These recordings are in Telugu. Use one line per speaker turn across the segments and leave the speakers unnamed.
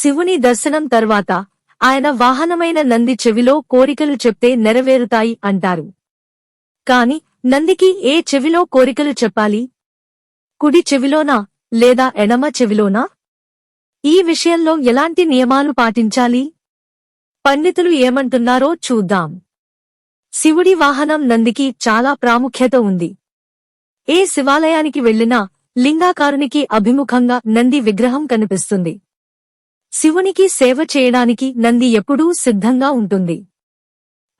శివుని దర్శనం తర్వాత ఆయన వాహనమైన నంది చెవిలో కోరికలు చెప్తే నెరవేరుతాయి అంటారు. కాని నందికి ఏ చెవిలో కోరికలు చెప్పాలి? కుడి చెవిలోనా లేదా ఎడమ చెవిలోనా? ఈ విషయంలో ఎలాంటి నియమాలు పాటించాలి? పండితులు ఏమంటున్నారో చూద్దాం. శివుడి వాహనం నందికి చాలా ప్రాముఖ్యత ఉంది. ఏ శివాలయానికి వెళ్ళినా లింగాకారునికి అభిముఖంగా నంది విగ్రహం కనిపిస్తుంది. శివునికి సేవ చేయడానికి నంది ఎప్పుడూ సిద్ధంగా ఉంటుంది.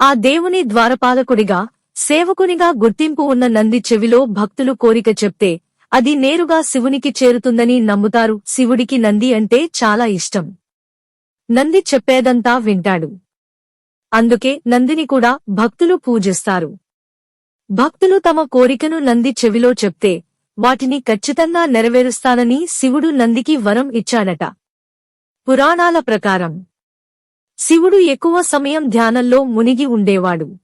ఆ దేవుని ద్వారపాలకుడిగా సేవకునిగా గుర్తింపు ఉన్న నంది చెవిలో భక్తులు కోరిక చెప్తే అది నేరుగా శివునికి చేరుతుందని నమ్ముతారు. శివుడికి నంది అంటే చాలా ఇష్టం. నంది చెప్పేదంతా వింటాడు. అందుకే నందిని కూడా భక్తులు పూజిస్తారు. భక్తులు తమ కోరికను నంది చెవిలో చెప్తే వాటిని ఖచ్చితంగా నెరవేరుస్తానని శివుడు నందికి వరం ఇచ్చాడట. పురాణాల ప్రకారం శివుడు ఎక్కువ సమయం ధ్యానంలో మునిగి ఉండేవాడు.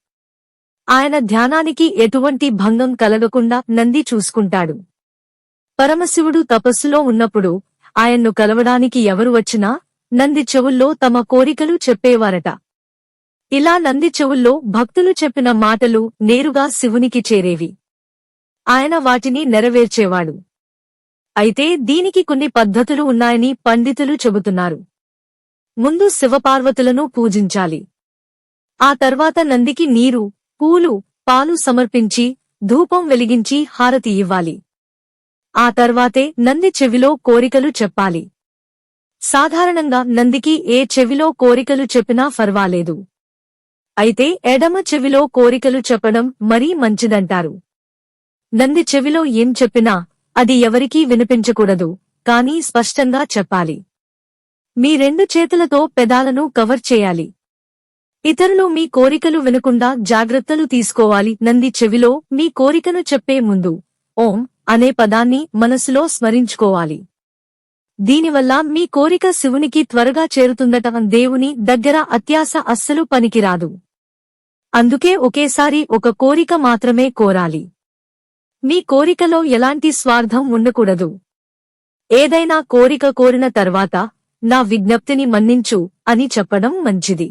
ఆయన ధ్యానానికి ఎటువంటి భంగం కలగకుండా నంది చూసుకుంటాడు. పరమశివుడు తపస్సులో ఉన్నప్పుడు ఆయన్ను కలవడానికి ఎవరు వచ్చినా నంది చెవుల్లో తమ కోరికలు చెప్పేవారట. ఇలా నంది చెవుల్లో భక్తులు చెప్పిన మాటలు నేరుగా శివునికి చేరేవి. ఆయన వాటిని నెరవేర్చేవాడు. అయితే దీనికి కొన్ని పద్ధతులు ఉన్నాయని పండితులు చెబుతున్నారు. ముందు శివపార్వతులను పూజించాలి. ఆ తర్వాత నందికి నీరు పూలు పాలు సమర్పించి ధూపం వెలిగించి హారతి ఇవ్వాలి. ఆ తర్వాతే నంది చెవిలో కోరికలు చెప్పాలి. సాధారణంగా నందికి ఏ చెవిలో కోరికలు చెప్పినా ఫర్వాలేదు. అయితే ఎడమ చెవిలో కోరికలు చెప్పడం మరీ మంచిదంటారు. నంది చెవిలో ఏం చెప్పినా అది ఎవరికీ వినిపించకూడదు కానీ స్పష్టంగా చెప్పాలి. మీ రెండు చేతులతో పెదాలను కవర్ చేయాలి. ఇతరులు మీ కోరికలు వినకుండా జాగ్రత్తలు తీసుకోవాలి నంది చెవిలో మీ కోరికను చెప్పే ముందు ఓం అనే పదాన్ని మనసులో స్మరించుకోవాలి. దీనివల్ల మీ కోరిక శివునికి త్వరగా చేరుతుందట దేవుని దగ్గర అత్యాస అస్సలు పనికిరాదు. అందుకే ఒకేసారి ఒక కోరిక మాత్రమే కోరాలి. మీ కోరికలో ఎలాంటి స్వార్థం ఉండకూడదు. ఏదైనా కోరిక కోరిన తర్వాత నా విజ్ఞప్తిని మన్నించు అని చెప్పడం మంచిది.